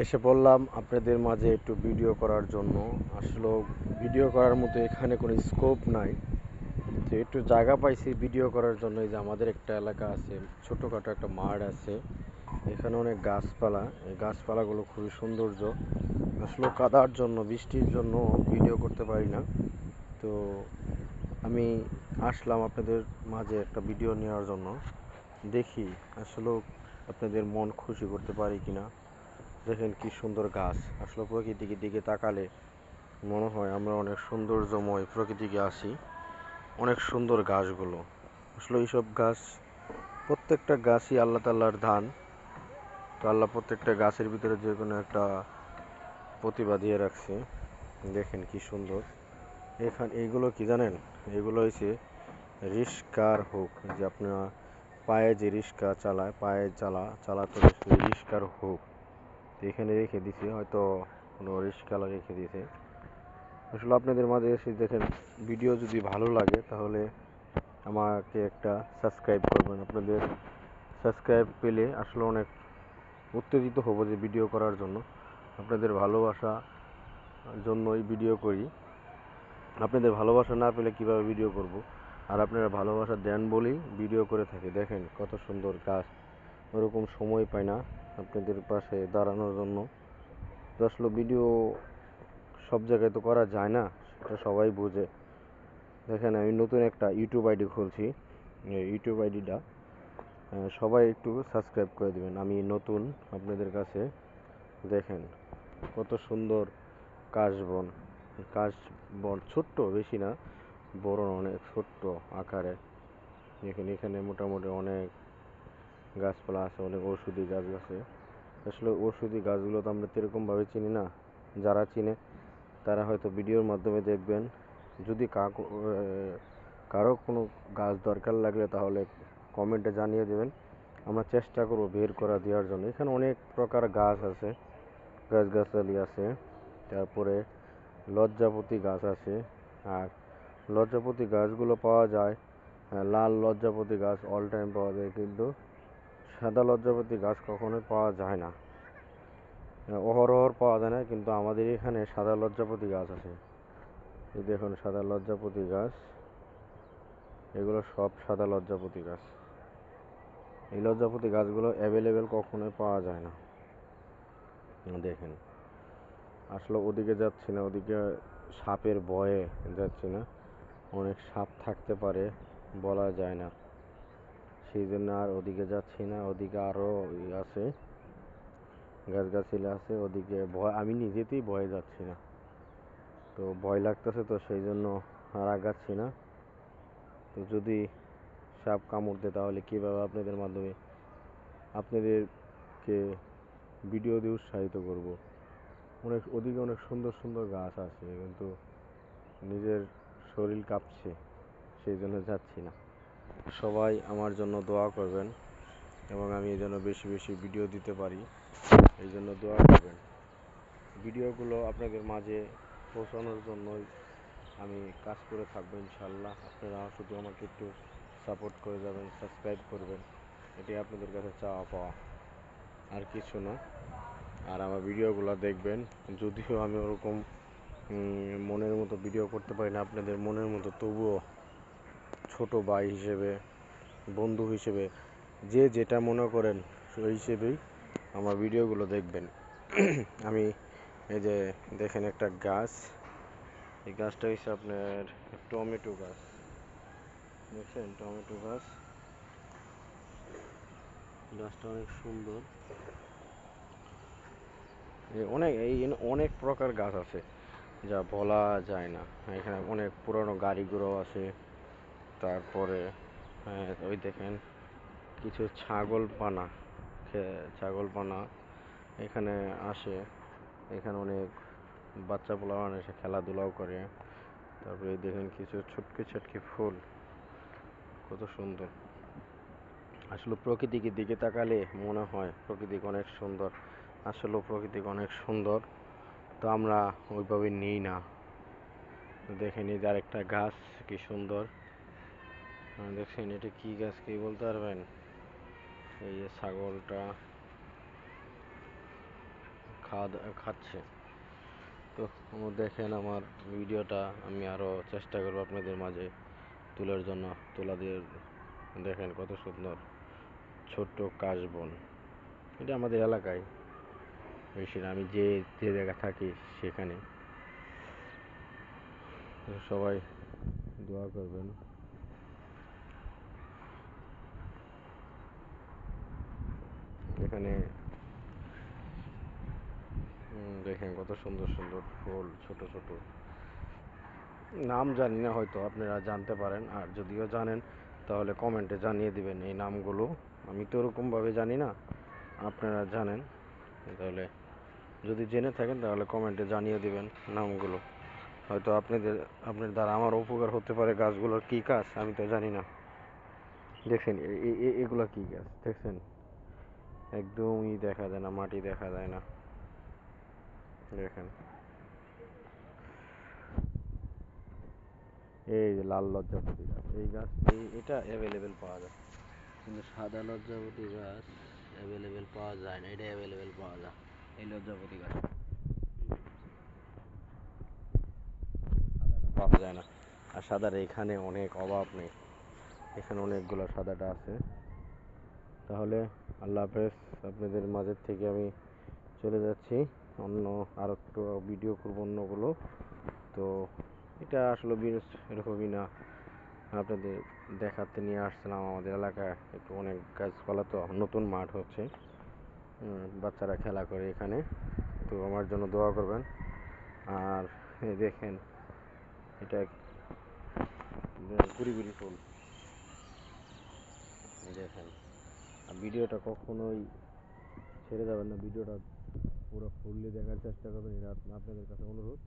এসে বললাম আপনাদের মাঝে একটু ভিডিও করার জন্য। আসলে ভিডিও করার মতো এখানে কোনো স্কোপ নাই। তো একটু জায়গা পাইছি ভিডিও করার জন্য। এই যে আমাদের একটা এলাকা আছে, ছোটোখাটো একটা মাঠ আছে। এখানে অনেক গাছপালা। এই গাছপালাগুলো খুবই সৌন্দর্য। আসলে কাদার জন্য, বৃষ্টির জন্য ভিডিও করতে পারি না। তো আমি আসলাম আপনাদের মাঝে একটা ভিডিও নেওয়ার জন্য। দেখি আসলে আপনাদের মন খুশি করতে পারি কিনা। দেখেন কি সুন্দর গাছ। আসলে প্রকৃতির দিকে তাকালে মনে হয় আমরা অনেক সৌন্দর্যময় প্রকৃতিকে আসি। অনেক সুন্দর গাছগুলো। আসলে এইসব গাছ, প্রত্যেকটা গাছই আল্লাহ তাল্লার ধান তো আল্লাহ প্রত্যেকটা গাছের ভিতরে যে কোনো একটা প্রতিভা দিয়ে রাখছে। দেখেন কি সুন্দর। এখান, এইগুলো কি জানেন? এগুলো হয়েছে রিস্কার হোক। যে আপনার পায়ে যে রিস্কা চালায়, পায়ে চালা, চালাতে রিস্কার হোক। এখানে রেখে দিছে, হয়তো কোনো রিস্কালা রেখে দিয়েছে। আসলে আপনাদের মাঝে এসে দেখেন ভিডিও যদি ভালো লাগে, তাহলে আমাকে একটা সাবস্ক্রাইব করবেন। আপনাদের সাবস্ক্রাইব পেলে আসলে অনেক উত্তেজিত হব যে ভিডিও করার জন্য। আপনাদের ভালোবাসা জন্যই ভিডিও করি। আপনাদের ভালোবাসা না পেলে কীভাবে ভিডিও করব? আর আপনারা ভালোবাসা দেন বলেই ভিডিও করে থাকি। দেখেন কত সুন্দর গাছ। ওরকম সময় পাই না। আপনাদের পাশে দাঁড়ানোর জন্য। তো আসলে ভিডিও সব জায়গায় তো করা যায় না, সেটা সবাই বোঝে। দেখেন, আমি নতুন একটা ইউটিউব আইডি খুলছি। ইউটিউব আইডিটা সবাই একটু সাবস্ক্রাইব করে দেবেন। আমি নতুন আপনাদের কাছে, দেখেন, কত সুন্দর কাশবন। কাশবন ছোট্ট, বেশি না, বড় অনেক ছোট্ট আকারে। দেখেন, এখানে মোটামুটি অনেক গাছপালা আছে, অনেক ঔষধি গাছ আছে। আসলে ঔষধি গাছগুলো তো আমরা সেরকমভাবে চিনি না। যারা চিনে, তারা হয়তো ভিডিওর মাধ্যমে দেখবেন। যদি কারও কোনো গাছ দরকার লাগলে তাহলে কমেন্টে জানিয়ে দেবেন। আমরা চেষ্টা করব বের করা দেওয়ার জন্য। এখানে অনেক প্রকার গাছ আছে, গাছগাছালি আছে, তারপরে লজ্জাপতি গাছ আছে, আর লজ্জাপতি গাছগুলো পাওয়া যায় লাল লজ্জাপতি গাছ অল টাইম পাওয়া যায় কিন্তু সাদা লজ্জাপতি গাছ কখনোই পাওয়া যায় না। অহরহর পাওয়া যায় না, কিন্তু আমাদের এখানে সাদা লজ্জাপতি গাছ আছে। এই দেখুন, সাদা লজ্জাপতি গাছ। এগুলো সব সাদা লজ্জাপতি গাছ। এই লজ্জাপতি গাছগুলো অ্যাভেলেবেল কখনোই পাওয়া যায় না। দেখেন, আসলে ওদিকে যাচ্ছি না, ওদিকে সাপের ভয়ে যাচ্ছি না। অনেক সাপ থাকতে পারে, বলা যায় না। সেই জন্য আর ওদিকে যাচ্ছি না, ওদিকে আরও আছে, গাছগাছালি আছে, ওদিকে ভয়, আমি নিজেতেই ভয়ে যাচ্ছি না। তো ভয় লাগতেছে তো সেই জন্য আর আগাচ্ছি না। তো যদি সাপ কামড় দেয় তাহলে কীভাবে আপনাদের মাধ্যমে আপনাদেরকে ভিডিও দিয়ে উৎসাহিত করব? অনেক, ওদিকে অনেক সুন্দর সুন্দর গাছ আছে, কিন্তু নিজের শরীর কাঁপছে সেই জন্য যাচ্ছি না। সবাই আমার জন্য দোয়া করবেন এবং আমি এই জন্য বেশি বেশি ভিডিও দিতে পারি। এই জন্য দোয়া করবেন। ভিডিওগুলো আপনাদের মাঝে পৌঁছানোর জন্যই আমি কাজ করে থাকব ইনশাল্লাহ আপনারা শুধু আমাকে একটু সাপোর্ট করে যাবেন সাবস্ক্রাইব করবেন। এটি আপনাদের কাছে চাওয়া পাওয়া। আর কিছু না। আর আমার ভিডিওগুলো দেখবেন। যদিও আমি ওরকম মনের মতো ভিডিও করতে পারি না আপনাদের মনের মতো, তবুও ছোট ভাই হিসেবে, বন্ধু হিসেবে, যে যেটা মনে করেন সেই হিসেবেই আমার ভিডিওগুলো দেখবেন। আমি এই যে দেখেন একটা গাছ, এই গাছটা হচ্ছে আপনার টমেটো গাছ। দেখছেন? টমেটো গাছ। গাছটা অনেক সুন্দর। অনেক, এই অনেক প্রকার গাছ আছে, যা বলা যায় না। এখানে অনেক পুরনো গাড়ি ঘোড়াও আছে। তারপরে হ্যাঁ, ওই দেখেন কিছু ছাগল পানা ছাগল পানা এখানে আসে। এখানে অনেক বাচ্চা পোলাপান এসে খেলাধুলাও করে। তারপরে দেখেন কিছু ছটকি ছটকি ফুল। কত সুন্দর। আসলে প্রকৃতিকে দিকে তাকালে মনে হয় প্রকৃতি অনেক সুন্দর। আসলে প্রকৃতি অনেক সুন্দর। তো আমরা ওইভাবে নিই না। দেখেন এই যে আরেকটা গাছ কি সুন্দর। আহ, দেখছেন এটা কি গাছ কি বলতে পারবেন? এই যে ছাগলটা খাওয়া খাচ্ছে। তো দেখেন আমার ভিডিওটা আমি আরও চেষ্টা করব আপনাদের মাঝে তোলার জন্য। তোলা দিয়ে দেখেন কত সুন্দর ছোট্ট কাশবন। এটা আমাদের এলাকায়। বেশি না আমি যে যে জায়গায় থাকি সেখানে। সবাই দোয়া করবেন। এখানে দেখেন কত সুন্দর সুন্দর ফুল, ছোট ছোট। নাম জানি না হয়তো আপনারা জানতে পারেন, আর যদিও জানেন, তাহলে কমেন্টে জানিয়ে দিবেন এই নামগুলো। আমি তো ওরকমভাবে জানি না, আপনারা জানেন। তাহলে যদি জেনে থাকেন, তাহলে কমেন্টে জানিয়ে দিবেন নামগুলো। হয়তো আপনাদের, আপনার দ্বারা আমার উপকার হতে পারে গাছগুলোর কী কাজ আমি তো জানি না। দেখছেন এগুলো কী গাছ? দেখছেন? একদমই দেখা যায় না মাটি দেখা যায় না। দেখেন। এই যে লাল লজ্জাপতি গাছ এই গাছ এই এটা অ্যাভেলেবেল পাওয়া যায়। কিন্তু সাদা লজ্জাপতি গাছ অ্যাভেলেবেল পাওয়া যায় না এটা অ্যাভেলেবেল পাওয়া যায়। এই লজ্জাপতি গাছ। পাওয়া যায় না। আর সাদার এখানে অনেক অভাব নেই। এখানে অনেকগুলো সাদাটা আছে। তাহলে আল্লাহ হাফেজ, আপনাদের মাঝের থেকে আমি চলে যাচ্ছি। অন্য আর একটু ভিডিও করব অন্যগুলো। তো এটা আসলে বিশেষ এরকমই না। আপনাদের দেখাতে নিয়ে আসছিলাম আমাদের এলাকায়। একটু অনেক গাছপালা তো নতুন মাঠ হচ্ছে। বাচ্চারা খেলা করে এখানে। তো আমার জন্য দোয়া করবেন। আর দেখেন, এটা গুড়ি গুড়ি ফুল। দেখেন। ভিডিওটা কখনোই ছেড়ে যাবেন না। ভিডিওটা পুরো ফুললি দেখার চেষ্টা করবেন। আপ- আপনাদের কাছে অনুরোধ,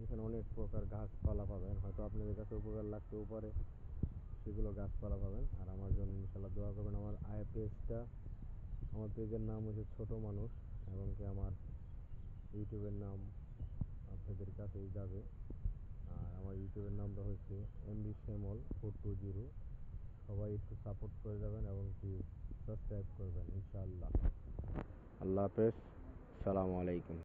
এখানে অনেক প্রকার গাছপালা পাবেন। হয়তো আপনাদের কাছে উপকার লাগতেও পারে, সেগুলো গাছপালা পাবেন। আর আমার জন্য ইনশাল্লাহ দোয়া করবেন। আমার আয় পেজটা আমার পেজের নাম হচ্ছে ছোট মানুষ, এবং কি আমার ইউটিউবের নাম আপনাদের কাছেই যাবে। আর আমার ইউটিউবের নামটা হচ্ছে MB Shyamal four two zero. সবাই একটু সাপোর্ট করে যাবেন এবং কি সাবস্ক্রাইব করবেন ইনশাআল্লাহ। আল্লাহ হাফেজ। সালামু আলাইকুম।